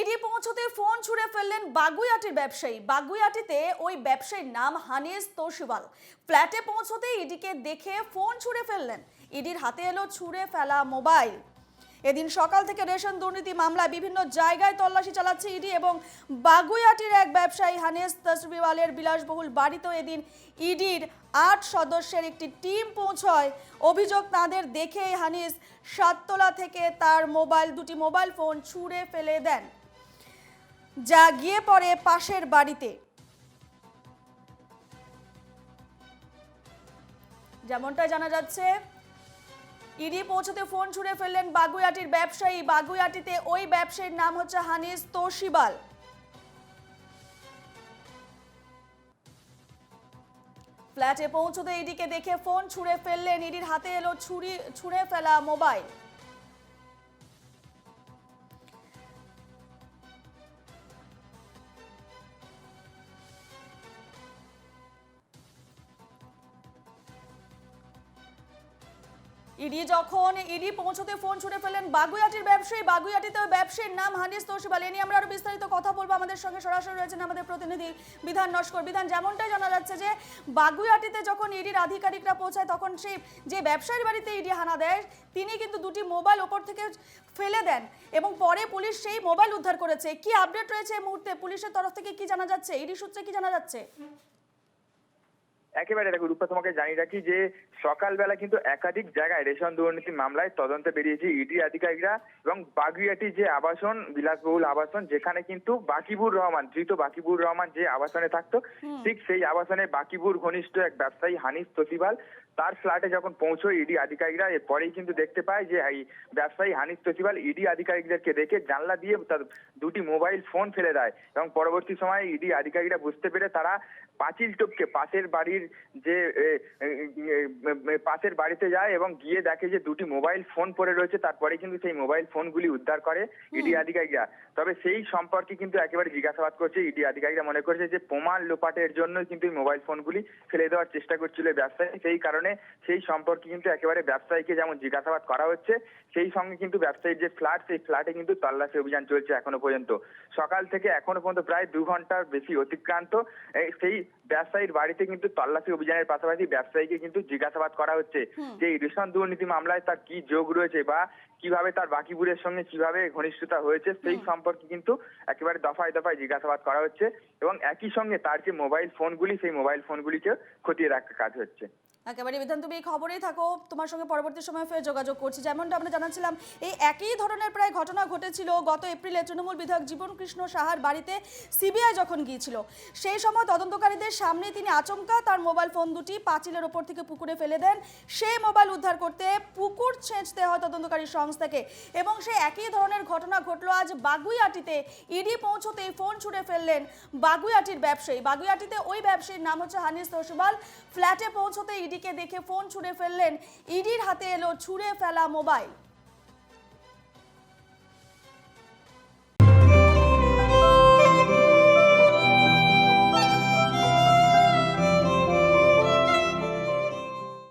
ED পৌঁছতে phone ছুঁড়ে ফেললেন বাগুইয়াটির ব্যবসায়ী। বাগুইয়াটিতে ওই ব্যবসায়ীর নাম হানিস তোশিবাল ফ্ল্যাটে পৌঁছতে ইডিকে দেখে ফোন ছুঁড়ে ফেললেন। ইডির হাতে এলো ছুঁড়ে ফেলা মোবাইল। এদিন সকাল থেকে রেশন দুর্নীতি মামলায় বিভিন্ন জায়গায় তল্লাশি চালাচ্ছে ইডি এবং বাগুইয়াটির এক ব্যবসায়ী হানিস তসবিওয়ালের বিলাসবহুল বাড়িতেও এদিন ইডির আট সদস্যের একটি টিম পৌঁছয়। অভিযোগ তাদের দেখেই হানিস সাততলা থেকে তার মোবাইল, দুটি মোবাইল ফোন ছুঁড়ে ফেলে দেন। যা গিয়ে পড়ে পাশের বাড়িতে। যেমনটা জানা যাচ্ছে ইডি পৌঁছতে ফোন ছুঁড়ে ফেললেন বাগুইয়াটির ব্যবসায়ী। বাগুইয়াটিতে ওই ব্যবসায়ীর নাম হচ্ছে হানিস তোশিবাল। ফ্ল্যাটে পৌঁছতে ইডিকে দেখে ফোন ছুঁড়ে ফেললেন। ইডির হাতে এলো ছুরি ছুঁড়ে ফেলা মোবাইল। ইডি যখন ইডি পৌঁছতে ফোন ছুড়ে ফেলেন বাগুইয়াটির ব্যবসায়ী বাগুইয়াটিতে ব্যবসায়ীর নাম হানিস তোশিবাল এ নিয়ে আমরা আরও বিস্তারিত কথা বলব আমাদের সঙ্গে। সরাসরি রয়েছেন আমাদের প্রতিনিধি বিধান নস্কর। বিধান, যেমনটাই জানা যাচ্ছে যে বাগুইয়াটিতে যখন ইডির আধিকারিকরা পৌঁছায়, তখন সেই যে ব্যবসায়ীর বাড়িতে ইডি হানা দেয়, তিনি কিন্তু দুটি মোবাইল ওপর থেকে ফেলে দেন এবং পরে পুলিশ সেই মোবাইল উদ্ধার করেছে। কি আপডেট রয়েছে এই মুহূর্তে? পুলিশের তরফ থেকে কি জানা যাচ্ছে? ইডি সূত্রে কি জানা যাচ্ছে? একেবারে দেখো রূপা তোমাকে জানিয়ে রাখি যে সকালবেলা কিন্তু একাধিক জায়গায় রেশন দুর্নীতি মামলায় তদন্তে বেরিয়েছে ইডি আধিকারিকরা এবং বাগুইয়াটি যে আবাসন বিলাসবহুল আবাসন যেখানে কিন্তু বাকিবুর রহমান ধৃত বাকিবুর রহমান যে আবাসনে থাকতো ঠিক সেই আবাসনে বাকিবুর ঘনিষ্ঠ এক ব্যবসায়ী হানিফ তসিবাল তার ফ্ল্যাটে যখন পৌঁছয় ইডি আধিকারিকরা এরপরেই কিন্তু দেখতে পায় যে এই ব্যবসায়ী হানিস তসিবাল ইডি আধিকারিকদেরকে দেখে জানলা দিয়ে তার দুটি মোবাইল ফোন ফেলে দেয় এবং পরবর্তী সময়ে ইডি আধিকারিকরা বুঝতে পেরে তারা পাঁচিল টপকে পাশের বাড়ির যে পাশের বাড়িতে যায় এবং গিয়ে দেখে যে দুটি মোবাইল ফোন পড়ে রয়েছে তারপরে কিন্তু সেই মোবাইল ফোনগুলি উদ্ধার করে ইডি আধিকারিকরা। তবে সেই সম্পর্কে কিন্তু একেবারে জিজ্ঞাসাবাদ করছে ইডি আধিকারিকরা। মনে করছে যে প্রমাণ লোপাটের জন্য কিন্তু এই মোবাইল ফোনগুলি ফেলে দেওয়ার চেষ্টা করছিল ব্যবসায়ী সেই কারণে সেই সম্পর্কে কিন্তু একেবারে ব্যবসায়ীকে যেমন জিজ্ঞাসাবাদ করা হচ্ছে সেই সঙ্গে কিন্তু ব্যবসায়ীর যে ফ্ল্যাট সেই ফ্ল্যাটে কিন্তু তল্লাশি অভিযান চলছে এখনও পর্যন্ত। সকাল থেকে এখনও পর্যন্ত প্রায় দু ঘণ্টার বেশি অতিক্রান্ত। সেই ব্যবসায়ীর বাড়িতে কিন্তু তল্লাশি অভিযানের পাশাপাশি ব্যবসায়ীকে কিন্তু জিজ্ঞাসাবাদ করা হচ্ছে যে এই রেশন দুর্নীতি মামলায় তার কি যোগ রয়েছে বা কীভাবে তার বাকিপুরের সঙ্গে কীভাবে ঘনিষ্ঠতা হয়েছে সেই সম্পর্কে কিন্তু একেবারে দফায় দফায় জিজ্ঞাসাবাদ করা হচ্ছে এবং একই সঙ্গে তার যে মোবাইল ফোনগুলি সেই মোবাইল ফোনগুলিকে খতিয়ে রাখার কাজ হচ্ছে। একেবারে বিধান, তুমি এই খবরেই থাকো। তোমার সঙ্গে পরবর্তী সময় ফের যোগাযোগ করছি। যেমনটা আমরা জানাচ্ছিলাম, এই একই ধরনের প্রায় ঘটনা ঘটেছিল গত এপ্রিলে তৃণমূল বিধায়ক জীবন কৃষ্ণ সাহার বাড়িতে সিবিআই যখন গিয়েছিল। সেই সময় তদন্তকারীদের সামনে তিনি আচমকা তার মোবাইল ফোন দুটি পাঁচিলের ওপর থেকে পুকুরে ফেলে দেন। সেই মোবাইল উদ্ধার করতে পুকুর ছেঁচতে হয় তদন্তকারী সংস্থাকে এবং সেই একই ধরনের ঘটনা ঘটলো আজ বাগুইয়াটিতে ইডি পৌঁছতেই ফোন ছুঁড়ে ফেললেন বাগুইয়াটির ব্যবসায়ী। বাগুইয়াটিতে ওই ব্যবসায়ীর নাম হচ্ছে হানিস তোশবাল ফ্ল্যাটে পৌঁছতে ইডিকে দেখে ফোন ছুঁড়ে ফেললেন। ইডির হাতে এলো ছুঁড়ে ফেলা মোবাইল।